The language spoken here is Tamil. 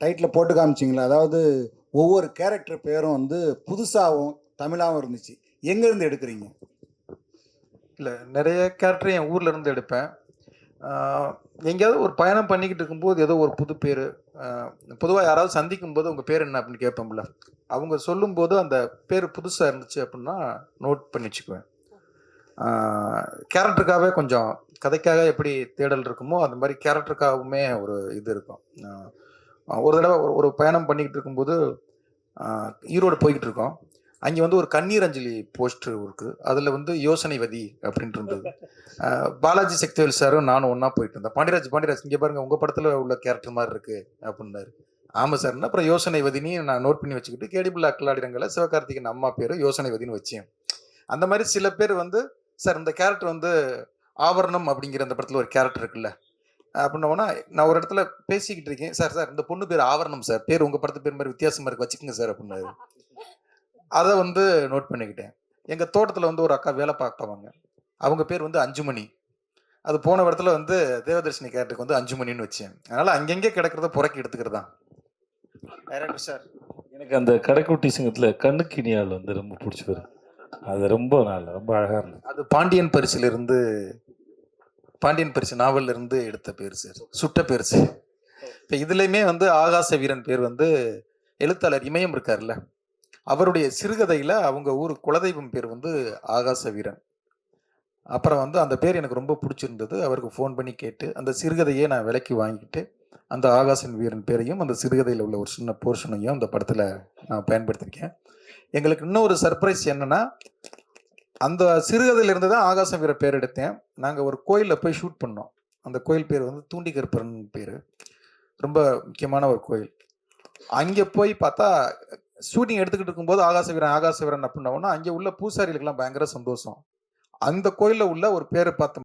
டைட்டில் போட்டு காமிச்சிங்களா? அதாவது ஒவ்வொரு கேரக்டர் பேரும் வந்து புதுசாகவும் தமிழாகவும் இருந்துச்சு. எங்கேருந்து எடுக்கிறீங்க? இல்லை நிறைய கேரக்டர் என் ஊரில் இருந்து எடுப்பேன். எங்கேயாவது ஒரு பயணம் பண்ணிக்கிட்டு இருக்கும்போது ஏதோ ஒரு புது பேர் பொதுவாக யாராவது சந்திக்கும் போது உங்கள் பேர் என்ன அப்படின்னு கேட்போம்ல. அவங்க சொல்லும்போது அந்த பேர் புதுசாக இருந்துச்சு அப்படின்னா நோட் பண்ணி வச்சுக்குவேன். கேரக்டருக்காகவே கொஞ்சம் கதைக்காக எப்படி தேடல் இருக்குமோ அந்த மாதிரி கேரக்டருக்காகவுமே ஒரு இது இருக்கும். ஒரு தடவை ஒரு- ஒரு பயணம் பண்ணிக்கிட்டு இருக்கும்போது ஈரோடு போய்கிட்டு இருக்கோம். அங்கே வந்து ஒரு கண்ணீர் அஞ்சலி போஸ்டர் இருக்கு. அதில் வந்து யோசனைவதி அப்படின்ட்டு இருந்தது பாலாஜி சக்திவேல் சாரும் நானும் ஒன்றா போயிட்டு இருந்தேன் பாண்டியராஜ் பாண்டியராஜ் இங்கே பாருங்க உங்கள் படத்தில் உள்ள கேரக்டர் மாதிரி இருக்கு அப்படின்னாரு. ஆமாம் சார்னா அப்புறம் யோசனைவதினி நான் நோட் பண்ணி வச்சுக்கிட்டு கேடிபிள் அக்கலாடிரங்களில் சிவகார்த்திகேயன் அம்மா பேர் யோசனைவதின்னு வச்சேன். அந்த மாதிரி சில பேர் வந்து சார் இந்த கேரக்டர் வந்து ஆவரணம் அப்படிங்கிற அந்த படத்தில் ஒரு கேரக்டர் இருக்குல்ல அப்படின்னோன்னா நான் ஒரு இடத்துல பேசிக்கிட்டு இருக்கேன். சார் சார் இந்த பொண்ணு பேர் ஆவரணம் சார். பேர் உங்கள் படத்து பேர் மாதிரி வித்தியாசமா இருக்கு. வச்சுக்கோங்க சார் அப்படின்னாரு. அதை வந்து நோட் பண்ணிக்கிட்டேன். எங்கள் தோட்டத்தில் வந்து ஒரு அக்கா வேலை பார்ப்பாங்க அவங்க பேர் வந்து அஞ்சுமணி. அது போன இடத்துல வந்து தேவதர்ஷினி கேரக்டருக்கு வந்து அஞ்சுமணின்னு வச்சேன். அதனால அங்கங்கே கிடக்கிறத புறக்கி எடுத்துக்கிறது. தான் டைரக்டர் சார் எனக்கு அந்த கடைக்குட்டி சிங்கத்தில் கண்ணுக்கினியால் வந்து ரொம்ப பிடிச்சி வரும் அது ரொம்ப நல்ல ரொம்ப அழகாக இருந்தது. அது பாண்டியன் பரிசுல இருந்து பாண்டியன் பரிசு நாவல்ல இருந்து எடுத்த பேர் சார் சுட்ட பேர் சார் இப்போ இதுலையுமே வந்து ஆகாச வீரன் பேர் வந்து எழுத்தாளர் இமயம் இருக்கார்ல அவருடைய சிறுகதையில அவங்க ஊர் குலதெய்வம் பேர் வந்து ஆகாச வீரன். அப்புறம் வந்து அந்த பேர் எனக்கு ரொம்ப பிடிச்சிருந்தது அவருக்கு ஃபோன் பண்ணி கேட்டு அந்த சிறுகதையை நான் விலைக்கு வாங்கிட்டு அந்த ஆகாசன் வீரன் பேரையும் அந்த சிறுகதையில் உள்ள ஒரு சின்ன போர்ஷனையும் அந்த படத்தில் நான் பயன்படுத்தியிருக்கேன் எங்களுக்கு இன்னொரு சர்ப்ரைஸ் என்னன்னா அந்த சிறுகதையிலிருந்து தான் ஆகாசம் வீர பேர் எடுத்தேன். நாங்கள் ஒரு கோயிலில் போய் ஷூட் பண்ணோம். அந்த கோயில் பேர் வந்து தூண்டிகற்பரன் பேர். ரொம்ப முக்கியமான ஒரு கோயில். அங்கே போய் பார்த்தா ஷூட்டிங் எடுத்துக்கிட்டு இருக்கும்போது ஆகாச வீரன் ஆகாச வீரன் அப்படின்னோன்னா அங்கே உள்ள பூசாரிகளுக்கெல்லாம் பயங்கர சந்தோஷம். அந்த கோயிலில் உள்ள ஒரு பேரை பார்த்து